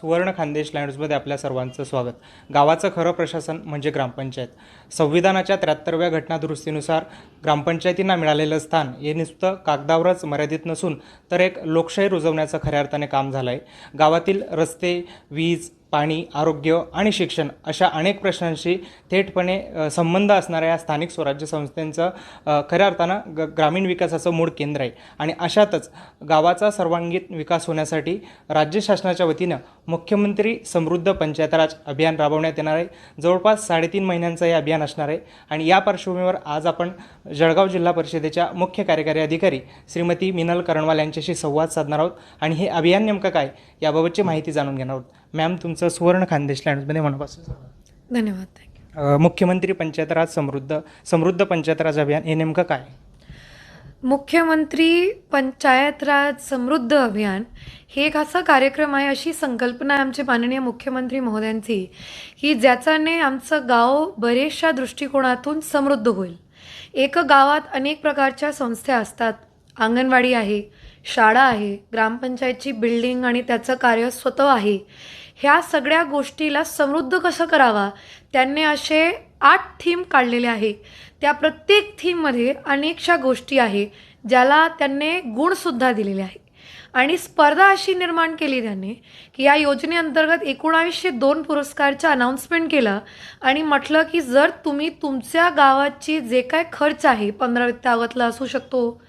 सुवर्ण खानदेश लँड्समध्ये आपल्या सर्वांचं स्वागत. गावाचं खरं प्रशासन म्हणजे ग्रामपंचायत. संविधानाच्या त्र्याहत्तरव्या घटनादुरुस्तीनुसार ग्रामपंचायतींना मिळालेलं स्थान हे नुसतं कागदावरच मर्यादित नसून तर एक लोकशाही रुजवण्याचं खऱ्या अर्थाने काम झालं आहे गावातील रस्ते वीज पाणी आरोग्य आणि शिक्षण अशा अनेक प्रश्नांशी थेटपणे संबंध असणाऱ्या या स्थानिक स्वराज्य संस्थेचं खऱ्या अर्थानं ग ग्रामीण विकासाचं मूळ केंद्र आहे. आणि अशातच गावाचा सर्वांगीण विकास होण्यासाठी राज्य शासनाच्या वतीनं मुख्यमंत्री समृद्ध पंचायत राज अभियान राबवण्यात येणार आहे. जवळपास साडेतीन महिन्यांचं हे अभियान असणार आहे. आणि या पार्श्वभूमीवर आज आपण जळगाव जिल्हा परिषदेच्या मुख्य कार्यकारी अधिकारी श्रीमती मिनल करणवाल यांच्याशी संवाद साधणार आहोत. आणि हे अभियान नेमकं काय याबाबतची माहिती जाणून घेणार आहोत. मॅम तुमचं सुवर्ण खानदेश लँड्समध्ये मनापासून. धन्यवाद थँक्यू मुख्यमंत्री पंचायत राज समृद्ध समृद्ध पंचायत राज अभियान हे नेमकं काय? मुख्यमंत्री पंचायत राज समृद्ध अभियान हे एक असा कार्यक्रम आहे अशी संकल्पना आहे आमचे माननीय मुख्यमंत्री महोदयांची की ज्याच्याने आमचं गाव बरेचशा दृष्टिकोनातून समृद्ध होईल. एक गावात अनेक प्रकारच्या संस्था असतात. अंगणवाडी आहे शाळा आहे ग्रामपंचायतची बिल्डिंग आणि त्याचं कार्य स्वतः आहे. ह्या सगळ्या गोष्टीला समृद्ध कसं करावा? त्यांनी असे आठ थीम काढलेले आहे. त्या प्रत्येक थीममध्ये अनेकशा गोष्टी आहे ज्याला त्यांनी गुणसुद्धा दिलेले आहे. आणि स्पर्धा अशी निर्माण केली त्यांनी की या योजनेअंतर्गत एकोणावीसशे दोन पुरस्कारचं अनाऊन्समेंट केलं आणि म्हटलं की जर तुम्ही तुमच्या गावाची जे काय खर्च आहे पंधरा वित्तावतला असू शकतो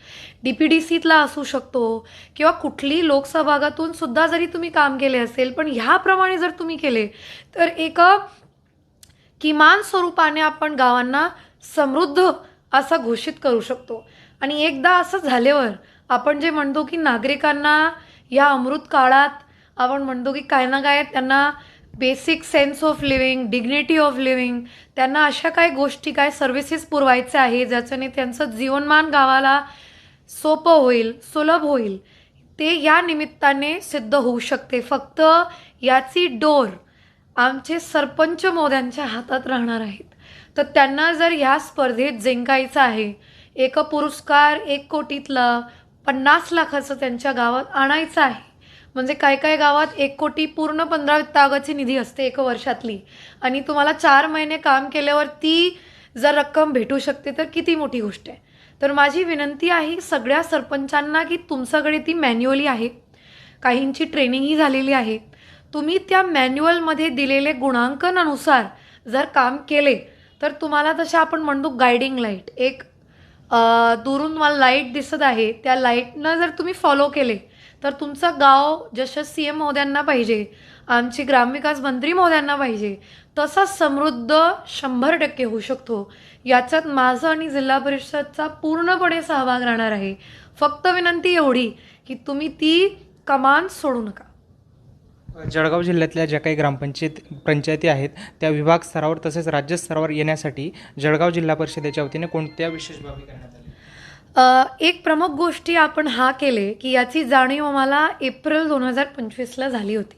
डी पी डी सीतला असू शकतो किंवा कुठली लोकसभागातून सुद्धा जरी तुम्ही काम केले असेल पण ह्याप्रमाणे जर तुम्ही केले तर एक किमान स्वरूपाने आपण गावांना समृद्ध असा घोषित करू शकतो. आणि एकदा असं झाल्यावर आपण जे म्हणतो की नागरिकांना या अमृत काळात आपण म्हणतो की काय ना काय त्यांना basic sense of living dignity of living त्यांना अशा काय गोष्टी काय सर्व्हिसेस पुरवायच्या आहे ज्याच्याने त्यांचं जीवनमान गावाला सोपं होईल सुलभ होईल ते या निमित्ताने सिद्ध होऊ शकते. फक्त याची डोर आमचे सरपंच मोद्यांच्या हातात राहणार आहेत. तर त्यांना जर ह्या स्पर्धेत जिंकायचं आहे एक पुरस्कार एक कोटीतला पन्नास लाखाचं त्यांच्या गावात आणायचं आहे. म्हणजे काय काय गावात एक कोटी पूर्ण पंधरा वित्तागाची निधी असते एक वर्षातली. आणि तुम्हाला चार महिने काम केल्यावर ती जर रक्कम भेटू शकते तर किती मोठी गोष्ट आहे. तर माझी विनंती आहे सगळ्या सरपंचांना की तुमच्याकडे ती मॅन्युअली आहे. काहींची ट्रेनिंगही झालेली आहे. तुम्ही त्या मॅन्युअलमध्ये दिलेले गुणांकनानुसार जर काम केले तर तुम्हाला तशा आपण म्हणतो गायडिंग लाइट एक दुरून मला लाइट दिसत आहे. त्या लाईटनं जर तुम्ही फॉलो केले तर तुमचं गाव जसं सी एम महोदयांना पाहिजे आमची ग्रामविकास मंत्री महोदयांना पाहिजे तसा समृद्ध शंभर टक्के होऊ शकतो. याच्यात माझं आणि जिल्हा परिषदचा पूर्णपणे सहभाग राहणार आहे. फक्त विनंती एवढी की तुम्ही ती कमान सोडू नका. जळगाव जिल्ह्यातल्या ज्या काही ग्रामपंचायत पंचायती आहेत त्या विभाग स्तरावर तसेच राज्य स्तरावर येण्यासाठी जळगाव जिल्हा परिषदेच्या वतीने कोणत्या विशेष बाबी करण्यात आल्या? एक प्रमुख गोष्टी आपण हा केले की याची जाणीव आम्हाला एप्रिल दोन हजार पंचवीसला झाली होती.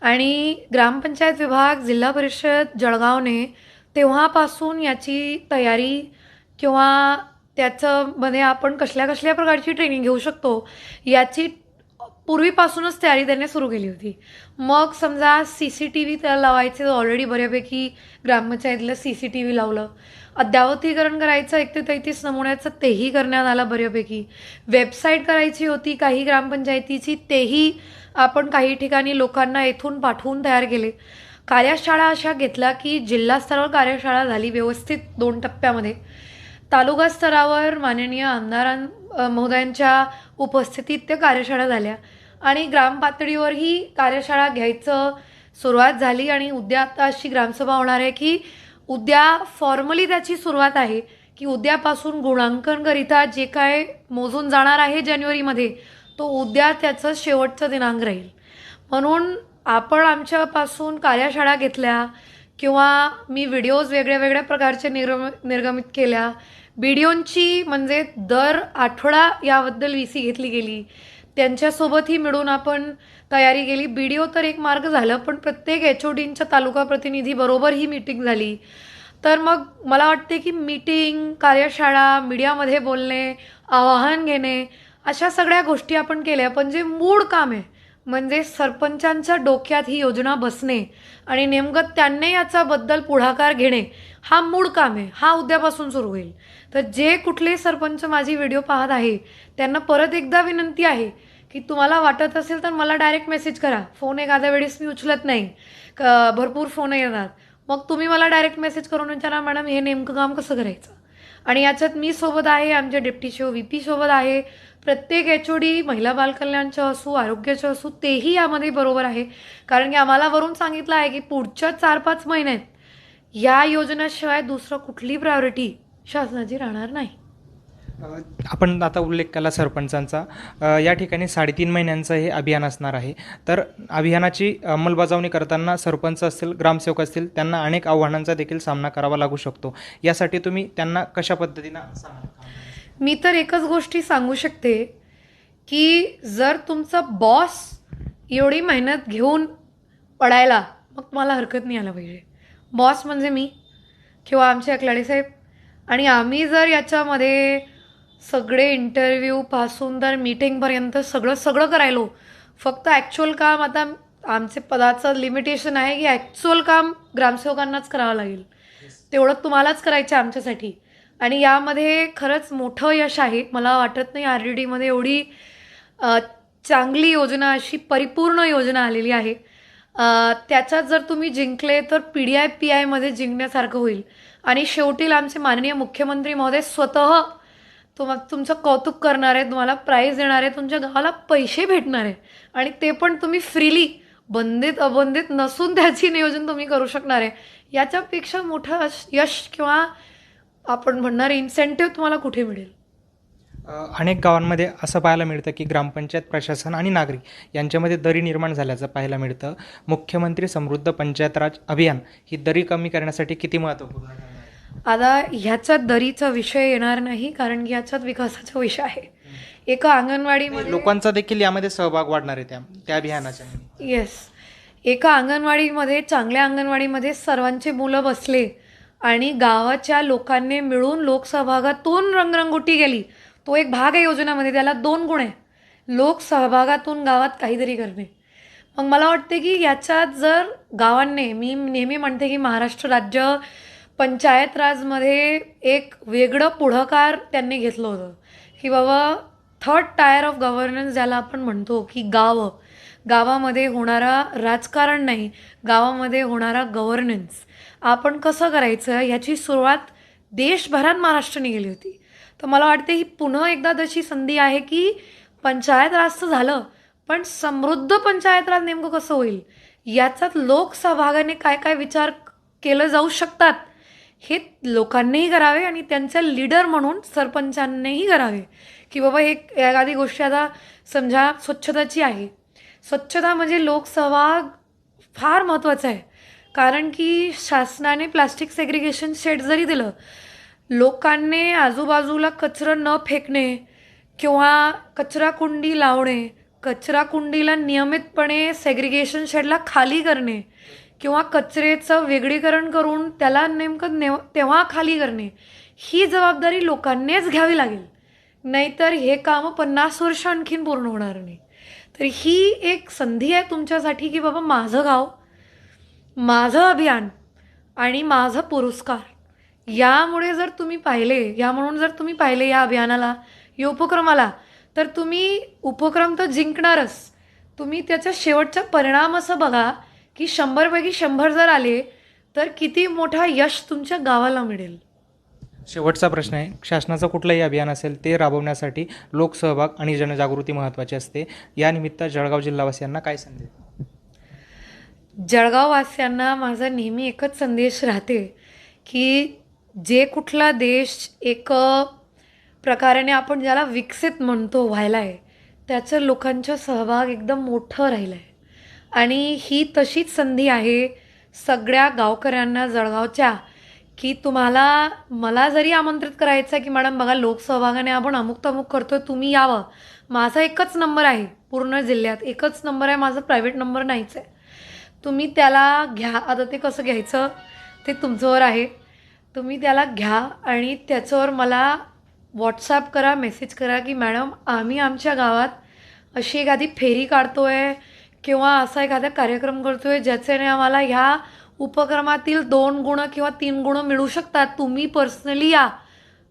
आणि ग्रामपंचायत विभाग जिल्हा परिषद जळगावने तेव्हापासून याची तयारी किंवा त्याच्यामध्ये आपण कसल्या कसल्या प्रकारची ट्रेनिंग घेऊ शकतो याची पूर्वीपासूनच तयारी त्यांनी सुरू केली होती. मग समजा सी सी टी व्ही त्याला लावायचे ऑलरेडी बऱ्यापैकी ग्रामपंचायतला सी सी टी व्ही लावलं. अद्यावतीकरण करायचं एक ते तेहतीस नमुन्याचं तेही करण्यात आलं बऱ्यापैकी. वेबसाईट करायची होती काही ग्रामपंचायतीची तेही आपण काही ठिकाणी लोकांना येथून पाठवून तयार केले. कार्यशाळा अशा घेतल्या की जिल्हा स्तरावर कार्यशाळा झाली व्यवस्थित दोन टप्प्यामध्ये. तालुका स्तरावर माननीय आमदारां महोदयांच्या उपस्थितीत त्या कार्यशाळा झाल्या. आणि ग्रामपातळीवरही कार्यशाळा घ्यायचं सुरुवात झाली आणि उद्या आता अशी ग्रामसभा होणार आहे की उद्या फॉर्मली त्याची सुरुवात आहे की उद्यापासून गुणांकनकरिता जे काय मोजून जाणार आहे जानेवारीमध्ये तो उद्या त्याचं शेवटचं दिनांक राहील. म्हणून आपण आमच्यापासून कार्यशाळा घेतल्या किंवा मी व्हिडिओज वेगळ्या वेगळ्या प्रकारचे निर्गम निर्गमित केल्या. व्हिडिओंची म्हणजे दर आठवडा याबद्दल वी सी घेतली गेली. त्यांच्यासोबतही मिळून आपण तयारी केली. बी डी ओ तर एक मार्ग झालं पण प्रत्येक एच ओ डींच्या तालुका प्रतिनिधीबरोबर ही मीटिंग झाली. तर मग मला वाटते की मीटिंग कार्यशाळा मीडियामध्ये बोलणे आवाहन घेणे अशा सगळ्या गोष्टी आपण केल्या. पण जे मूळ काम आहे म्हणजे सरपंचांच्या डोक्यात ही योजना बसणे आणि नेमकं त्यांनी याच्याबद्दल पुढाकार घेणे हा मूळ काम आहे. हा उद्यापासून सुरू होईल. तर जे कुठले सरपंच माझी व्हिडिओ पाहत आहे त्यांना परत एकदा विनंती आहे की तुम्हाला वाटत असेल तर मला डायरेक्ट मेसेज करा. फोन एखाद्या वेळेस मी उचलत नाही. क- भरपूर फोन येतात. मग तुम्ही मला डायरेक्ट मेसेज करून विचारा मॅडम हे नेमकं काम कसं करायचं? आणि याच्यात मी सोबत आहे आमचे डेप्टी शो व्ही पी सोबत आहे. प्रत्येक एच ओ डी महिला बालकल्याणचं असू आरोग्याचं असू तेही यामध्ये बरोबर आहे. कारण की आम्हाला वरून सांगितलं आहे की पुढच्या चार पाच महिन्यात या योजनेशिवाय दुसरं कुठली प्रायोरिटी शासनाची राहणार नाही. आपण आता उल्लेख केला सरपंचांचा. या ठिकाणी साडेतीन महिन्यांचं हे अभियान असणार आहे. तर अभियानाची अंमलबजावणी करताना सरपंच असतील ग्रामसेवक असतील त्यांना अनेक आव्हानांचा देखील सामना करावा लागू शकतो. यासाठी तुम्ही त्यांना कशा पद्धतीनं मी तर एकच गोष्टी सांगू शकते की जर तुमचा बॉस एवढी मेहनत घेऊन पडायला मग तुम्हाला हरकत नाही आला पाहिजे. बॉस म्हणजे मी किंवा आमचे अकलाडे साहेब. आणि आम्ही जर याच्यामध्ये सगळे इंटरव्ह्यूपासून तर मीटिंगपर्यंत सगळं सगळं करायलो. फक्त ॲक्च्युअल काम आता आमचे पदाचं लिमिटेशन आहे की ॲक्च्युअल काम ग्रामसेवकांनाच करावं लागेल. तेवढं तुम्हालाच करायचं आहे आमच्यासाठी. आणि यामध्ये खरंच मोठं यश आहे. मला वाटत नाही आर डी डीमध्ये एवढी चांगली योजना अशी परिपूर्ण योजना आलेली आहे. त्याच्यात जर तुम्ही जिंकले तर पी डी आय पी आयमध्ये जिंकण्यासारखं होईल. आणि शेवटी आमचे माननीय मुख्यमंत्री महोदय स्वतः तुम तुमचं कौतुक करणार आहे तुम्हाला प्राईज देणार आहे तुमच्या गावाला पैसे भेटणार आहे आणि ते पण तुम्ही फ्रीली बंदित अबंदित नसून त्याची नियोजन तुम्ही करू शकणार आहे. याच्यापेक्षा मोठं यश- किंवा आपण म्हणणारे इन्सेंटिव्ह तुम्हाला कुठे मिळेल? अनेक गावांमध्ये असं पाहायला मिळतं की ग्रामपंचायत प्रशासन आणि नागरिक यांच्यामध्ये दरी निर्माण झाल्याचं पाहायला मिळतं. मुख्यमंत्री समृद्ध पंचायत राज अभियान ही दरी कमी करण्यासाठी किती महत्त्वपूर्ण? आता ह्याच्यात दरीचा विषय येणार नाही कारण की ह्याच्यात विकासाचा विषय आहे. एका अंगणवाडीमध्ये लोकांचा देखील यामध्ये सहभाग वाढणार आहे त्या त्या अभियानाच्या येस एका अंगणवाडीमध्ये चांगल्या अंगणवाडीमध्ये सर्वांचे मुलं बसले आणि गावाच्या लोकांनी मिळून लोकसहभागातून रंगरंगोटी गेली तो एक भाग आहे योजनेमध्ये त्याला दोन गुण आहे. लोकसहभागातून गावात काहीतरी करणे. मग मला वाटते की याच्यात जर गावांनी मी नेहमी म्हणते की महाराष्ट्र राज्य पंचायत राजमध्ये एक वेगळं पुढाकार त्यांनी घेतलं होतं. की बाबा थर्ड टायर ऑफ गव्हर्नन्स ज्याला आपण म्हणतो की गावं. गावामध्ये होणारा राजकारण नाही गावामध्ये होणारा गव्हर्नन्स आपण कसं करायचं? ह्याची सुरुवात देशभरात महाराष्ट्राने केली होती. तर मला वाटते ही पुन्हा एकदा तशी संधी आहे की पंचायत राजचं झालं पण समृद्ध पंचायत राज नेमकं कसं होईल? याच्यात लोकसहभागाने काय काय विचार केलं जाऊ शकतात हे लोकांनीही करावे आणि त्यांचे लीडर म्हणून सरपंचांनीही करावे. की बाबा हे एखादी गोष्ट आता समजा स्वच्छताची आहे. स्वच्छता म्हणजे लोकसहभाग फार महत्त्वाचा आहे. कारण की शासनाने प्लास्टिक सेग्रिगेशन शेड जरी दिलं लोकांनी आजूबाजूला कचरं न फेकणे किंवा कचरा कुंडी लावणे कचरा कुंडीला नियमितपणे सेग्रिगेशन शेडला खाली करणे किंवा कचऱ्याचं वेगळीकरण करून त्याला नेमकं नेव तेव्हा खाली करणे ही जबाबदारी लोकांनीच घ्यावी लागेल. नाहीतर हे कामं पन्नास वर्ष आणखीन पूर्ण होणार नाही. तर ही एक संधी आहे तुमच्यासाठी की बाबा माझं गाव माझं अभियान आणि माझं पुरस्कार. यामुळे जर तुम्ही पाहिले या म्हणून जर तुम्ही पाहिले या अभियानाला या उपक्रमाला तर तुम्ही उपक्रम तर जिंकणारच. तुम्ही त्याचा शेवटचा परिणाम असं बघा की शंभरपैकी शंभर जर आले तर किती मोठा यश तुमच्या गावाला मिळेल. शेवटचा प्रश्न आहे शासनाचं कुठलंही अभियान असेल ते राबवण्यासाठी लोकसहभाग आणि जनजागृती महत्त्वाची असते. या निमित्त जळगाव जिल्हावासियांना काय संदेश? जळगाववासियांना माझा नेहमी एकच संदेश राहते की जे कुठला देश एक प्रकाराने आपण ज्याला विकसित म्हणतो व्हायला आहे त्याचं लोकांचा सहभाग एकदम मोठं राहिलं आहे आणि ही तशीच संधी आहे सगळ्या गावकऱ्यांना जळगावच्या की तुम्हाला मला जरी आमंत्रित करायचं आहे की मॅडम बघा लोकसहभागाने आपण अमुक तमुक करतोय तुम्ही यावं. माझा एकच नंबर आहे पूर्ण जिल्ह्यात. एकच नंबर आहे माझा प्रायव्हेट नंबर नाहीच आहे. तुम्ही त्याला घ्या. आता ते कसं घ्यायचं? ते तुमच्यावर आहे. तुम्ही त्याला घ्या आणि त्याच्यावर मला व्हॉट्सॲप करा मेसेज करा की मॅडम आम्ही आमच्या गावात अशी एखादी फेरी काढतो आहे किंवा असा एखादा कार्यक्रम करतो आहे ज्याच्याने आम्हाला ह्या उपक्रमातील दोन गुण किंवा तीन गुण मिळू शकतात. तुम्ही पर्सनली या.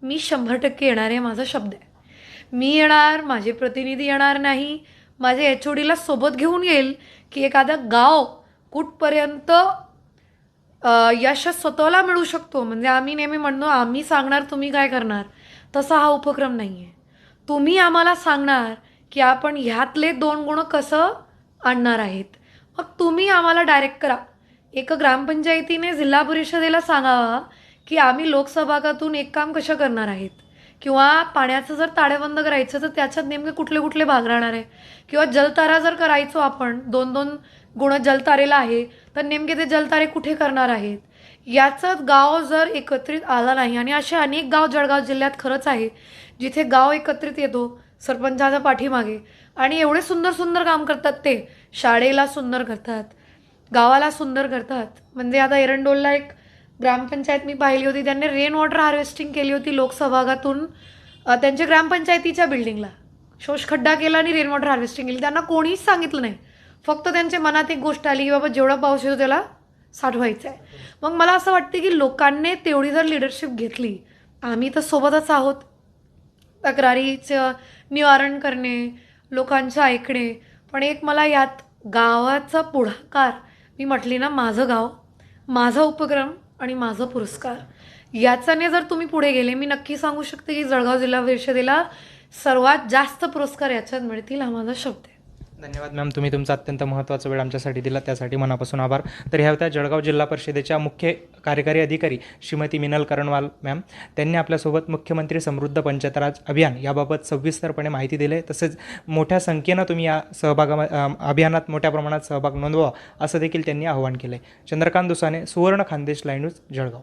मी शंभर टक्के येणार आहे माझा शब्द आहे. मी येणार माझे प्रतिनिधी येणार नाही. माझ्या एच ओ डीला सोबत घेऊन येईल की एखादं गाव कुठपर्यंत यश स्वतःला मिळू शकतो. म्हणजे आम्ही नेहमी म्हणतो आम्ही सांगणार तुम्ही काय करणार? तसा हा उपक्रम नाही आहे तुम्ही आम्हाला सांगणार की आपण ह्यातले दोन गुण कसं आणणार आहेत. मग तुम्ही आम्हाला डायरेक्ट करा. एक ग्रामपंचायतीने जिल्हा परिषदेला सांगावा की आम्ही लोकसभागातून एक काम कशा करणार आहेत? किंवा पाण्याचं जर ताळेबंद करायचं तर त्याच्यात नेमके कुठले कुठले भाग राहणार आहे? किंवा जलतारा जर करायचो आपण दोन दोन गुण जलतारेला आहे तर नेमके ते जलतारे कुठे करणार आहेत? याचं गाव जर एकत्रित आला नाही आणि असे अनेक गाव जळगाव जिल्ह्यात खरंच आहे जिथे गाव एकत्रित येतो सरपंचाच्या पाठीमागे. आणि एवढे सुंदर सुंदर काम करतात ते. शाळेला सुंदर करतात गावाला सुंदर करतात. म्हणजे आता एरंडोलला एक ग्रामपंचायत मी पाहिली होती. त्यांनी रेन वॉटर हार्वेस्टिंग केली होती लोकसभागातून. त्यांच्या ग्रामपंचायतीच्या बिल्डिंगला शोषखड्डा केला आणि रेन वॉटर हार्वेस्टिंग केली. त्यांना कोणीच सांगितलं नाही. फक्त त्यांच्या मनात एक गोष्ट आली की बाबा जेवढा पाऊस येतो त्याला साठवायचं आहे मग मला असं वाटतं की लोकांनी तेवढी जर लिडरशिप घेतली आम्ही तर सोबतच आहोत. तक्रारीचं निवारण करणे लोकांचं ऐकणे. पण एक मला यात गावाचा पुढाकार मी म्हटली ना माझं गाव माझा उपक्रम आणि माझा पुरस्कार. याचाने जर तुम्ही पुढे गेले मी नक्की सांगू शकते की जळगाव जिल्हा परिषदेला सर्वात जास्त पुरस्कार याच्यात मिळतील हा माझा शब्द आहे. धन्यवाद मॅम तुम्ही तुमचा अत्यंत महत्त्वाचा वेळ आमच्यासाठी दिला त्यासाठी मनापासून आभार. तर ह्या होत्या जळगाव जिल्हा परिषदेच्या मुख्य कार्यकारी अधिकारी श्रीमती मिनल करणवाल मॅम. त्यांनी आपल्यासोबत मुख्यमंत्री समृद्ध पंचायतराज अभियान याबाबत सविस्तरपणे माहिती दिली तसेच मोठ्या संख्येनं तुम्ही या सहभागा अभियानात मोठ्या प्रमाणात सहभाग नोंदवा असं देखील त्यांनी आवाहन केलं आहे चंद्रकांत दुसाने सुवर्ण खानदेश लाईन न्यूज जळगाव.